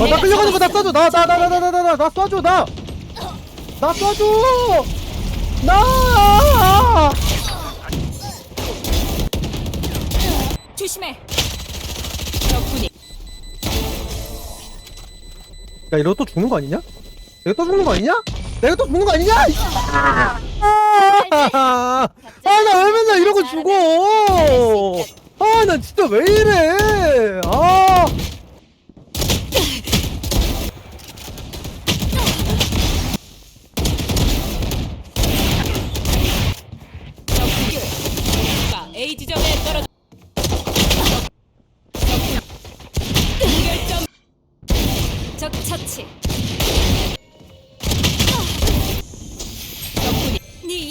아, 나 끌려가는 거나 쏴줘 나 나 나 나 나 나 나 쏴줘 나 나 쏴줘 나 조심해. 야 이러 또 죽는 거 아니냐? 내가 또 죽는 거 아니냐? 내가 또 죽는 거 아니냐? 아나 왜 맨날 이러고 죽어? 아나 진짜 왜 이래? 아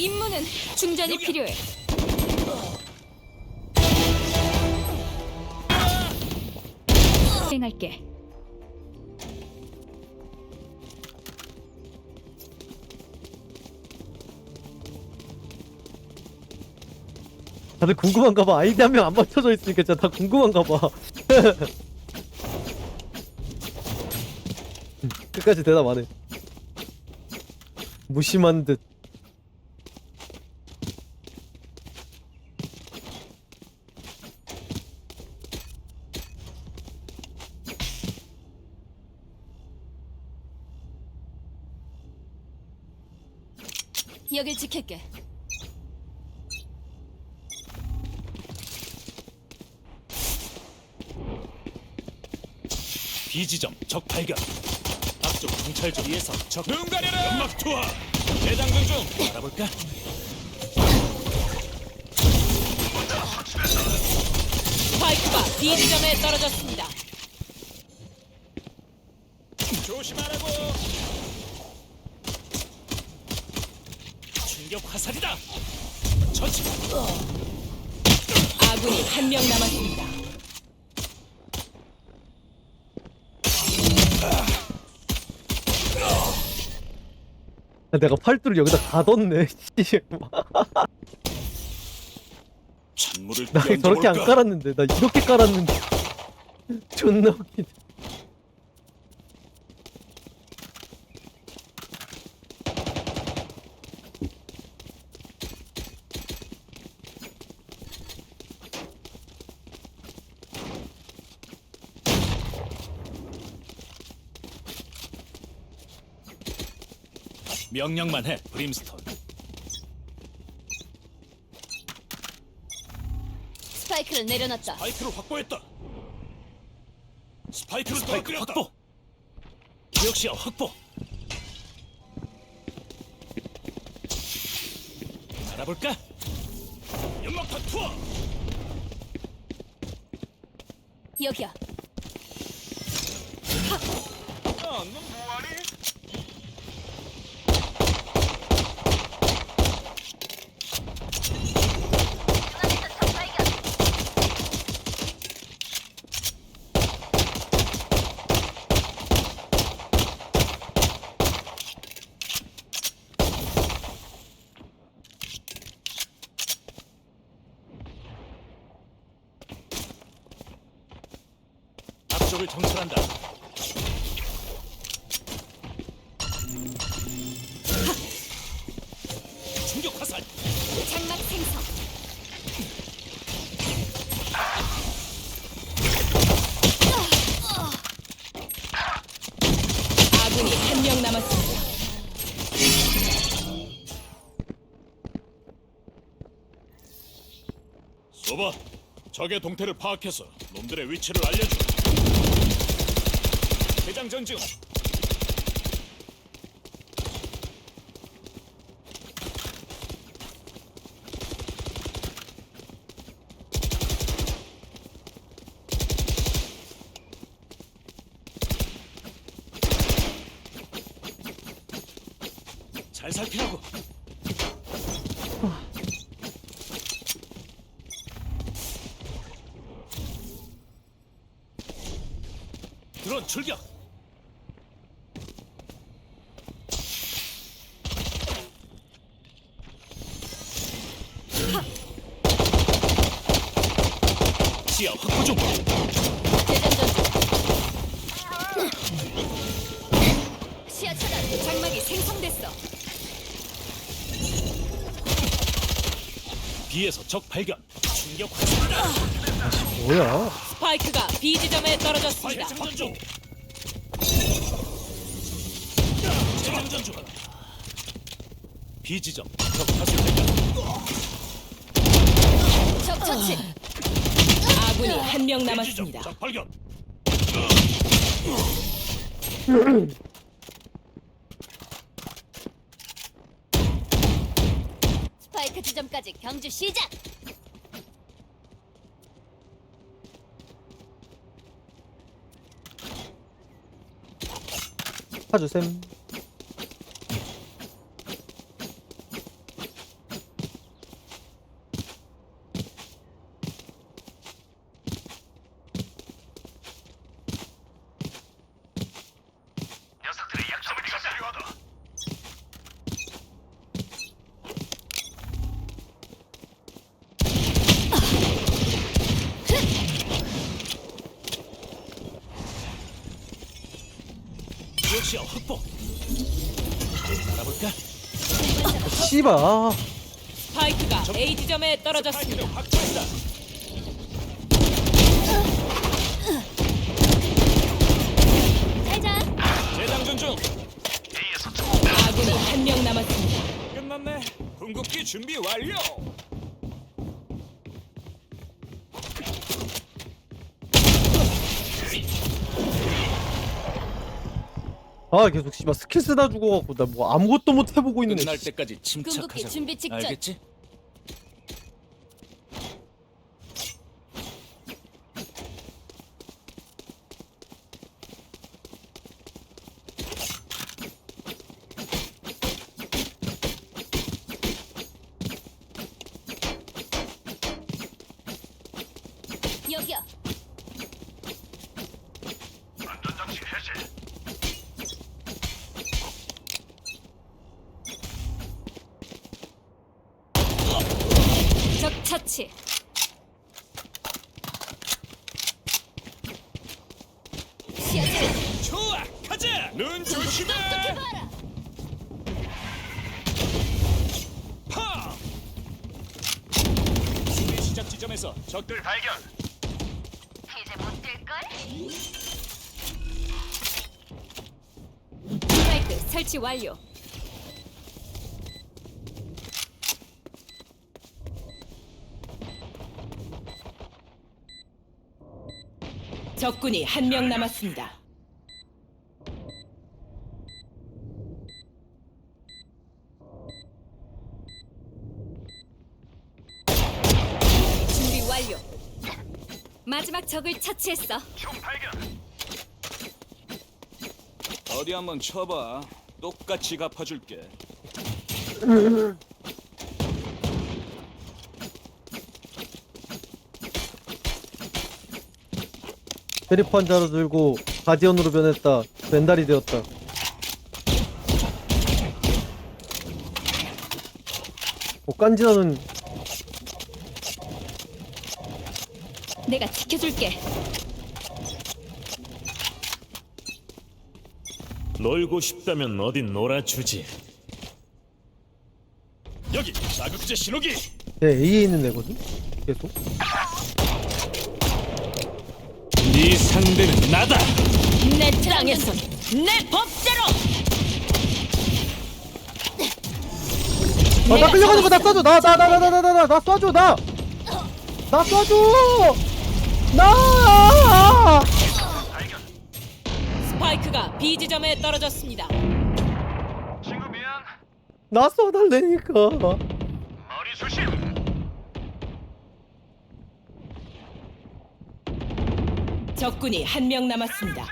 임무는 충전이 필요해. 행할게. 다들 궁금한가 봐. 아이디 한 명 안 맞춰져 있으니까 진짜 다 궁금한가 봐. 끝까지 대답 안 해. 무심한 듯. 여길 지킬게. 비지점 적 발견. 앞쪽 경찰 위에서 적. 눈 가려라. 연막 투하. 재장전 중. 알아볼까? 스파이크가 B 지점에 떨어졌습니다. 조심하라고. 충격 화살이다. 처치. 아군이 한 명 남았습니다. 내가 팔뚝을 여기다 가뒀네. 씨. 나 저렇게 안? 깔았는데. 나 이렇게 깔았는데. 존나 웃기네. 명령만 해. 브림스톤. 스파이크를 내려놨다. 스파이크를 확보했다. 스파이크를 스파이크 확보. 기억시야 확보. 알아볼까? 연막탄 투하. 여기야. 아, 넌 뭐하니? 정찰한다. 충격 화살. 장막 생성. 아군이 한 명 남았습니다. 소바, 적의 동태를 파악해서 놈들의 위치를 알려줘. 대장 전 중. 잘 살피라고. 드론 출격. B에서 적 발견. 충격 화살이다. 뭐야? 스파이크가 B 지점에 떨어졌습니다. 장전 중. 재장전 중. B 지점 적 화살 발견. 적 처치. 아군이 한 명 B 지점 남았습니다. 적 발견. 스파이크 지점까지 경주 시작. 파주셈. 녀석들의 약점을 찾으려하다. 역시야 확보. 알아볼까? 씨발. 아, 스파이크가 A 지점에 떨어졌습니다. 파이크를 확보한다. 가자. 재장전 중. 아군이 한 명 남았습니다. 끝났네. 궁극기 준비 완료. 아 계속 씨발 스킬 쓰다 죽어갖고 나 뭐 아무것도 못 해보고 있는데. 끝날 때까지 침착하자. 준비 직전. 알겠지? 시야차. 좋아, 가자. 눈 조심해. 파. 수비 시작 지점에서 적들 들 발견. 스파이크 설치 완료. 적군이 한 명 남았습니다. 준비 완료. 마지막 적을 처치했어. 총 발견. 어디 한번 쳐봐. 똑같이 갚아줄게. 쉐리프 환자로 들고 가디언으로 변했다. 벤달이 되었다. 뭐 깐지나는 내가 지켜줄게. 놀고 싶다면 어딘 놀아주지. 여기 자극제 신호기. 제 A에 있는 애거든. 계속. 네 상대는 나다. 내 땅에서 내 법대로. 아, 나 끌려가는 거나 쏴줘. 나, 나, 나, 나, 나, 나, 나, 나, 나 쏴줘. 나. 나 쏴줘. 나. 스파이크가 B 지점에 떨어졌습니다. 친구 미안. 나 쏴달래니까. 적군이 한 명 남았습니다.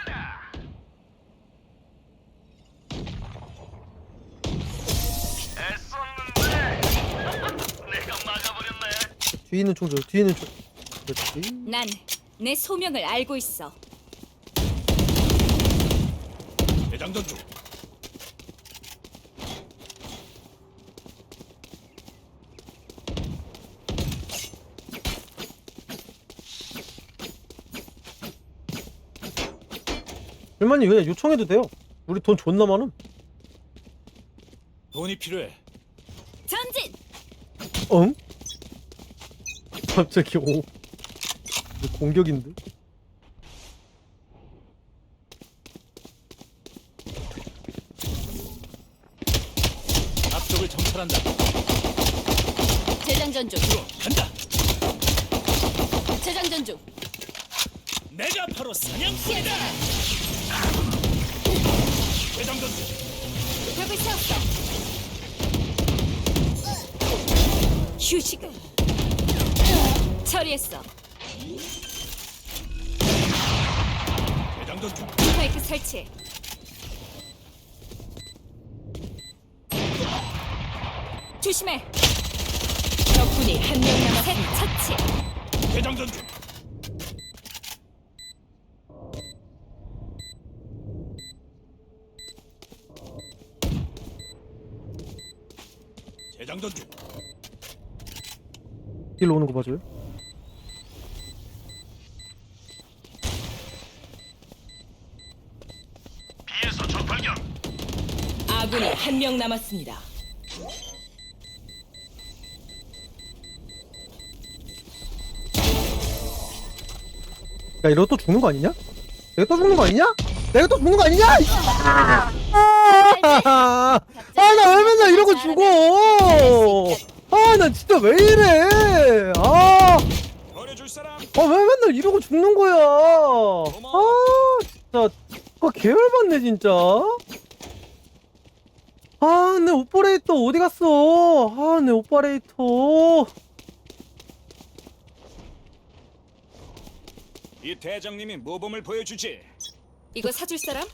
애썼는데. 내가 막아버렸네. 뒤에 있는 총 줘. 뒤에 있는 총. 그렇지. 난 내 소명을 알고 있어. 대장전 중. 불만이 그냥 요청해도 돼요. 우리 돈 존나 많음. 돈이 필요해. 전진. 응? 갑자기 오 이거 공격인데? 앞쪽을 정찰한다. 재장전 중. 간다. 재장전 중. 내가 바로 사냥꾼이다. 대장전 중. 벽을 세웠어. 휴식을. 처리했어. 대장전 중. 스파이크 설치. 조심해. 적군이 한 명 남았습니다. 처치. 대장전 중. 재장전 중. 길로 오는 거 봐줘요 B에서 적 발견. 아군이 한 명 남았습니다. 야 이러다 또 죽는 거 아니냐? 내가 또 죽는 거 아니냐? 내가 또 죽는 거 아니냐? 아나 왜 맨날 이러고 죽어 아 나 진짜 왜 이래 아 버려줄 사람. 아왜 맨날 이러고 죽는 거야? 아 진짜 아 개열받네 진짜. 아 내 오퍼레이터 어디 갔어? 아 내 오퍼레이터. 이 대장님이 모범을 보여주지. 이거 사줄 사람?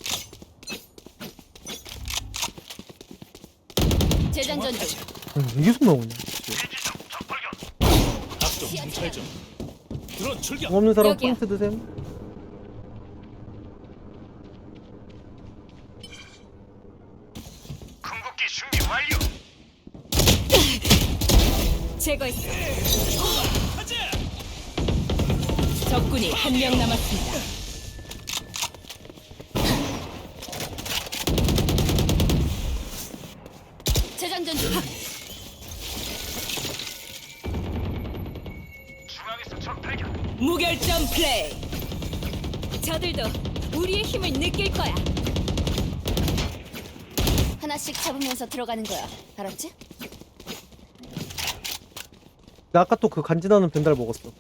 재장전 중. 아니, 왜 계속 나오냐? 정찰 중. 드론 출격. 공 없는 사람 여기야. 포인트 드셈. 궁극기 준비 완료. 제거했어. 가자. 적군이 한 명 남았습니다. 저들도 우리의 힘을 느낄 거야. 하나씩 잡으면서 들어가는 거야. 알았지? 나 아까 또 그 간지나는 벤달 먹었어.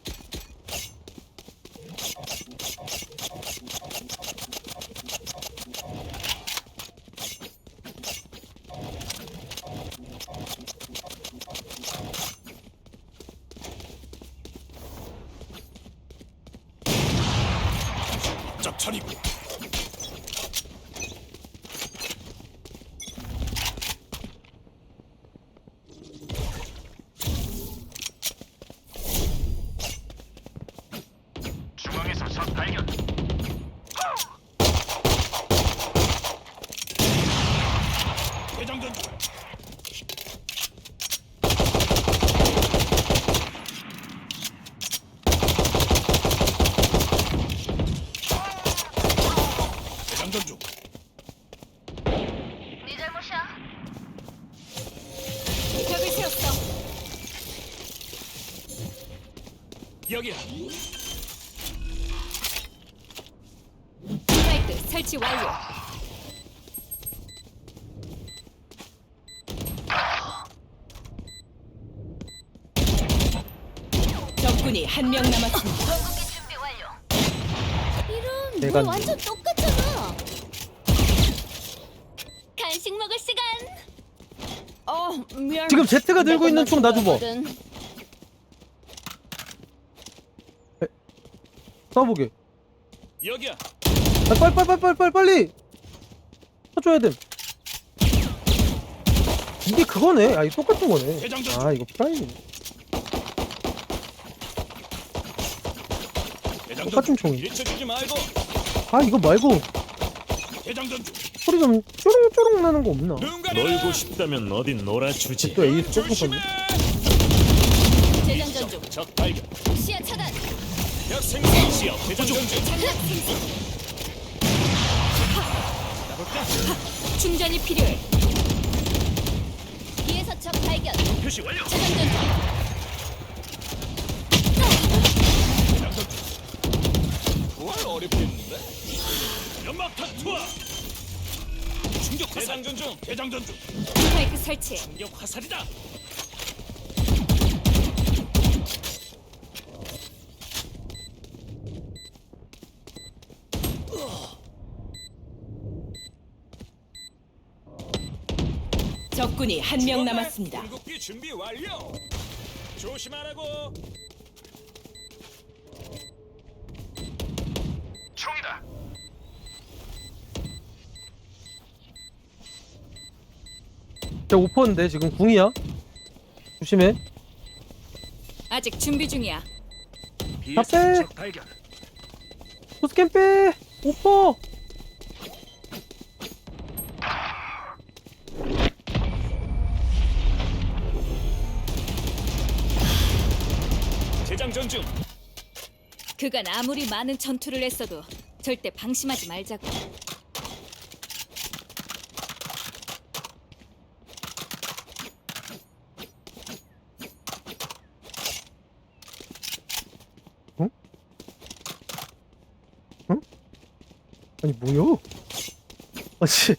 짝 차리고. 중앙에서 적 발견. 대장전 중. 대장전 중. 네 잘못이야. 벽을 세웠어. 여기야. 스파이크 설치 완료. 적군이 한 명 남았습니다. 준비 완료. 이런 내가 뭘 완전 똑같잖아. 간식 먹을 시간. 어 미안. 지금 제트가 들고 있는 총 나 줘봐. 쏴보게. 여기야. 아, 빨리 빨리 빨리 빨리 빨리 빨리. 쳐줘야 돼. 이게 그거네. 아, 이 똑같은 거네. 대장전 아, 이거 프라임이네. 대장전 똑같은 중. 총이. 일쳐주지 말고. 아, 이거 말고 대장전 중. 소리 좀 쪼롱쪼롱 나는 거 없나? 놀고 싶다면 어딘 놀아주지. 또 에이스 조심해. 뽑혔네. 재장전 중. 적 발견. 시야 차단. 충전이 필요해. 비에서 적 발견. 표시 완료. 재전 전투. 정말 어렵겠는데? 연막탄 투하. 충격 화살 대장전 중 대장전 중 스파이크 설치. 충격 화살이다. 적군이 한 명 남았습니다. 궁극기 준비 완료! 조심하라고! 총이다. 쟤 오퍼인데 지금 궁이야 조심해 아직 준비 중이야. 다 빼. 적 발견. 포스캠 빼 오퍼 그간 아무리 많은 전투를 했어도 절대 방심하지 말자고. 아니 뭐야 아씨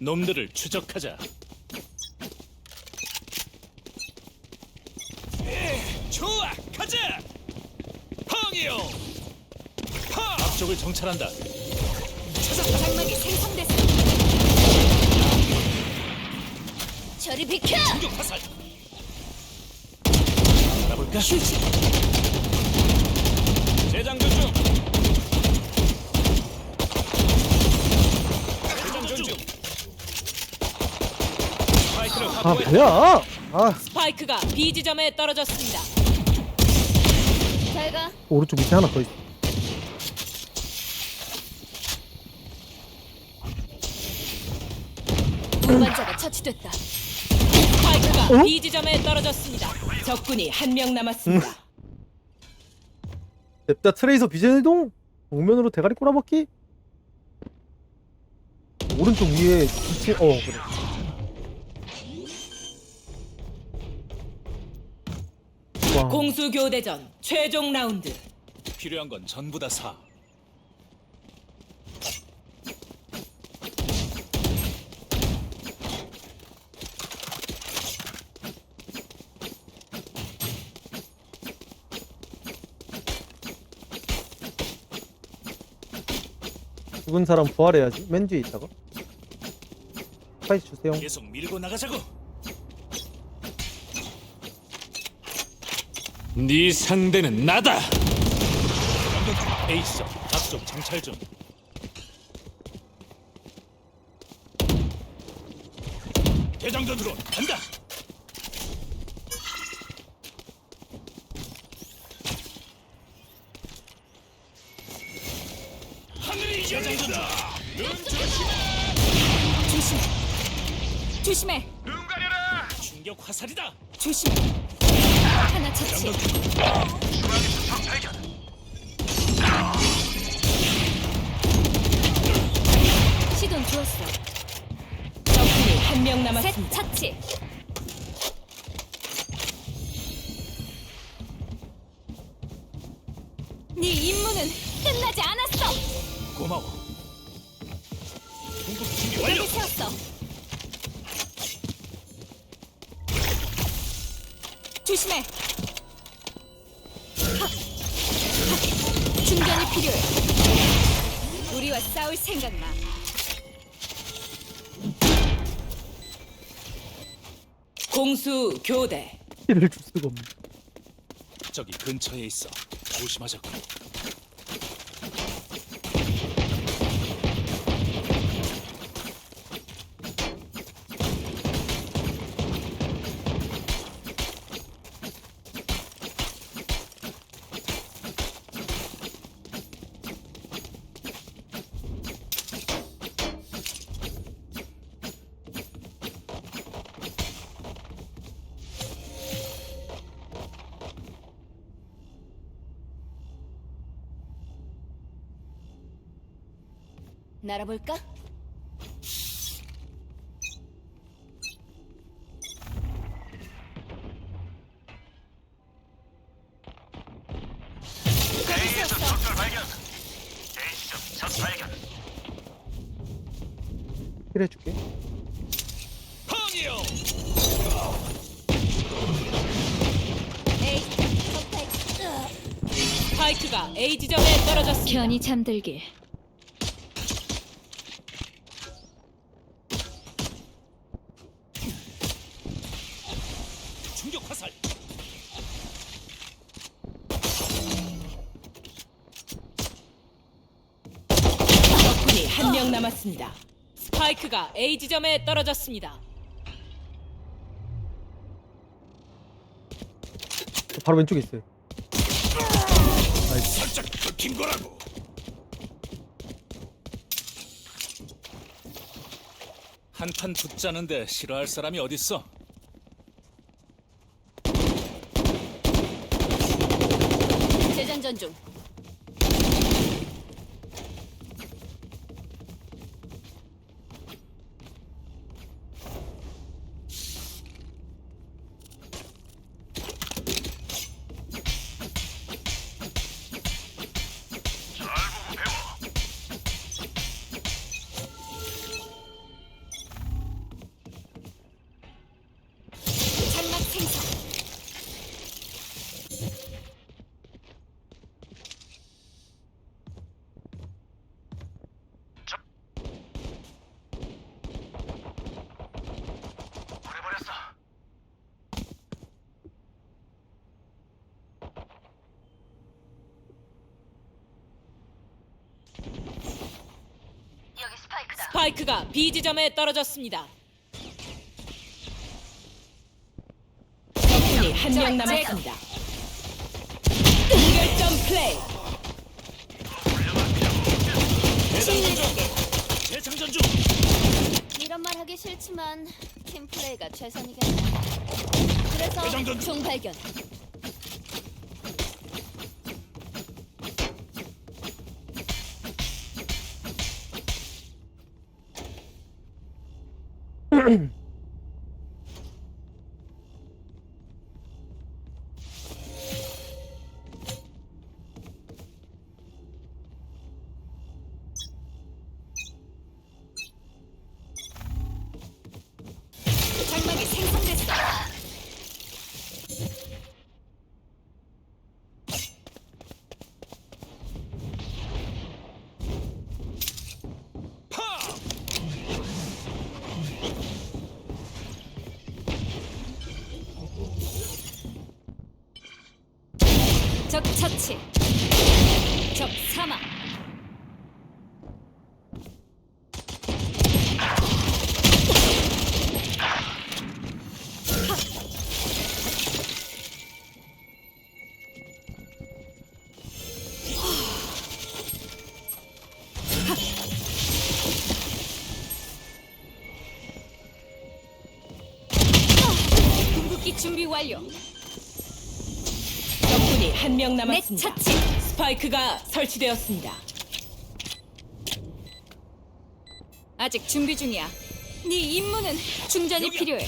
놈들을 추적하자. 에, 좋아, 가자. 펑이요. 펑. 앞쪽을 정찰한다. 장막이 생성됐어. 저리 비켜! 충격 화살. 알아볼까? 재장전 중. 재장전 중. 스파이크를 아 확보해. 뭐야 아 스파이크가 B 지점에 떨어졌습니다. 잘 가. 오른쪽 밑에 하나 더 있어 운반자가 처치됐다. 어? B 지점에 떨어졌습니다. 적군이 한 명 남았습니다. 냅다 트레이서 비전이동 정면으로 대가리 꼬라박기 오른쪽 위에 2층 어 그래 와 공수 교대전 최종 라운드. 필요한 건 전부 다 사. 죽은 사람 부활해야지 맨 뒤에 있다가 스파이스 주세요 계속 밀고 나가자고. 네 상대는 나다. 에이스 앞쪽 정찰 중. 대장전으로 간다. 조심해. 하나 처치. 중앙에서 적 발견. 시돈 좋았어. 적군이 한 명 셋 남았습니다. 처치. 네 임무는 끝나지 않았어. 고마워. 공격 준비 완료. 여기 세웠어. 조심해. 중견이 필요해. 우리와 싸울 생각 마. 공수 교대. 힐을 줄 수가 없네 저기 근처에 있어. 조심하자고. 날아볼까? 적을 발견. A지점 적 발견. 힐 해줄게 펑이요. 에이, 스파이크가 A 지점에 떨어졌습니다. 편히 잠들길. 충격 화살. 적군이 한 명 남았습니다. 스파이크가 A 지점에 떨어졌습니다. 바로 왼쪽에 있어요 살짝 긁힌 거라고. 한판 붙자는데 싫어할 사람이 어딨어? 스파이크가 B 지점에 떨어졌습니다. 적군이 한 명 남았습니다. 결점 플레이. 대장전 중. 이런 말 하기 싫지만 팀 플레이가 최선이겠네. 그래서. 총 발견. Mm-hmm. 완료. 적군이 한명내 남았습니다. 처치. 스파이크가 설치되었습니다. 아직 준비 중이야. 네 임무는 충전이 여기야. 필요해.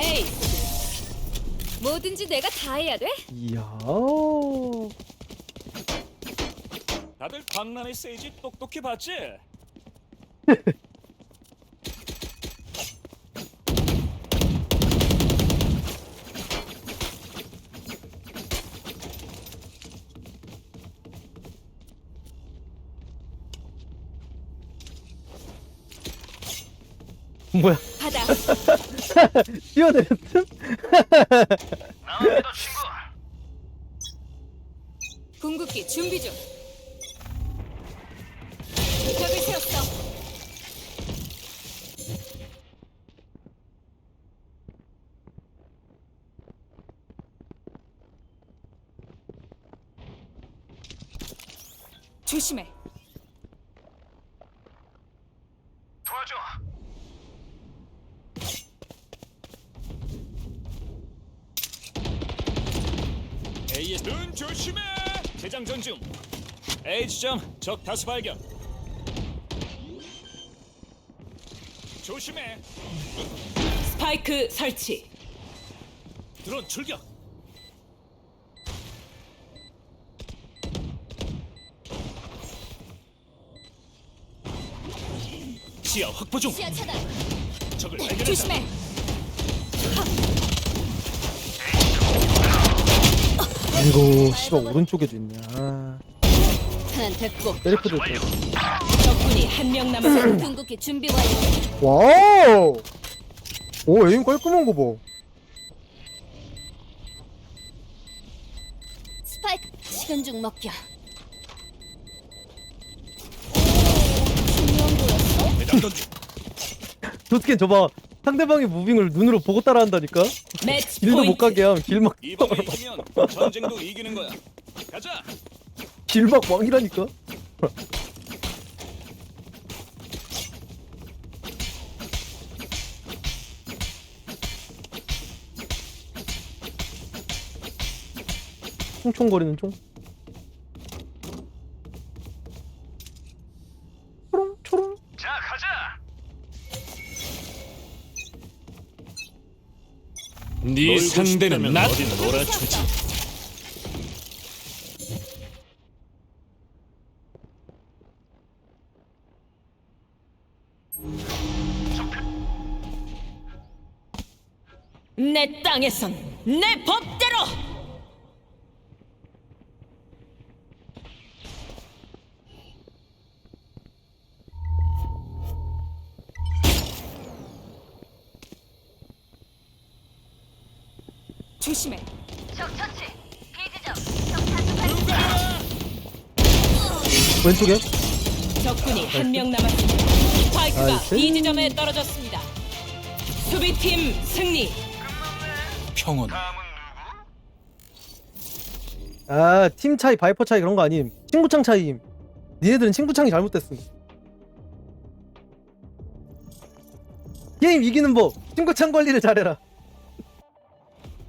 에이, 뭐든지 내가 다 해야 돼? 이야 다들 광란의 세이지 똑똑히 봤지? 뭐야 받아. 뛰어내렸음? 나옵니다, 친구. 궁극기 준비 중. 조심해. 도와줘. A의 눈 조심해. 대장전 중. A 지점 적 다수 발견. 조심해. 스파이크 설치. 드론 출격. 시야 확보 중. 시야 차단. 적을 발견했다. 조심해. 아이고 씨발 오른쪽에도 있네 아 하나 됐고. 세리프도 있고 적군이 한 명 남았습니다. 궁극기 준비 완료. 와우 오 에임 깔끔한 거봐 스파이크 시간 중 먹겨. 도스캔 저봐 상대방의 무빙을 눈으로 보고 따라한다니까 매치 길도 못 포인트. 가게 함 길막 이번에 이기면 전쟁도 이기는 거야. 가자. 길막 왕이라니까 총총거리는 총 네 상대는 나. 어디 놀아주지. 내 땅에선 내 법대로. 조심해. 적 처치. 비지점. 왼쪽에 적군이 한 명 남았습니다. 스파이크가 나이스. B 지점에 떨어졌습니다. 수비팀 승리. 평온. 아 팀 차이 바이퍼 차이 그런 거 아님 친구창 차이임 니네들은 친구창이 잘못됐음 게임 이기는 법 친구창 관리를 잘해라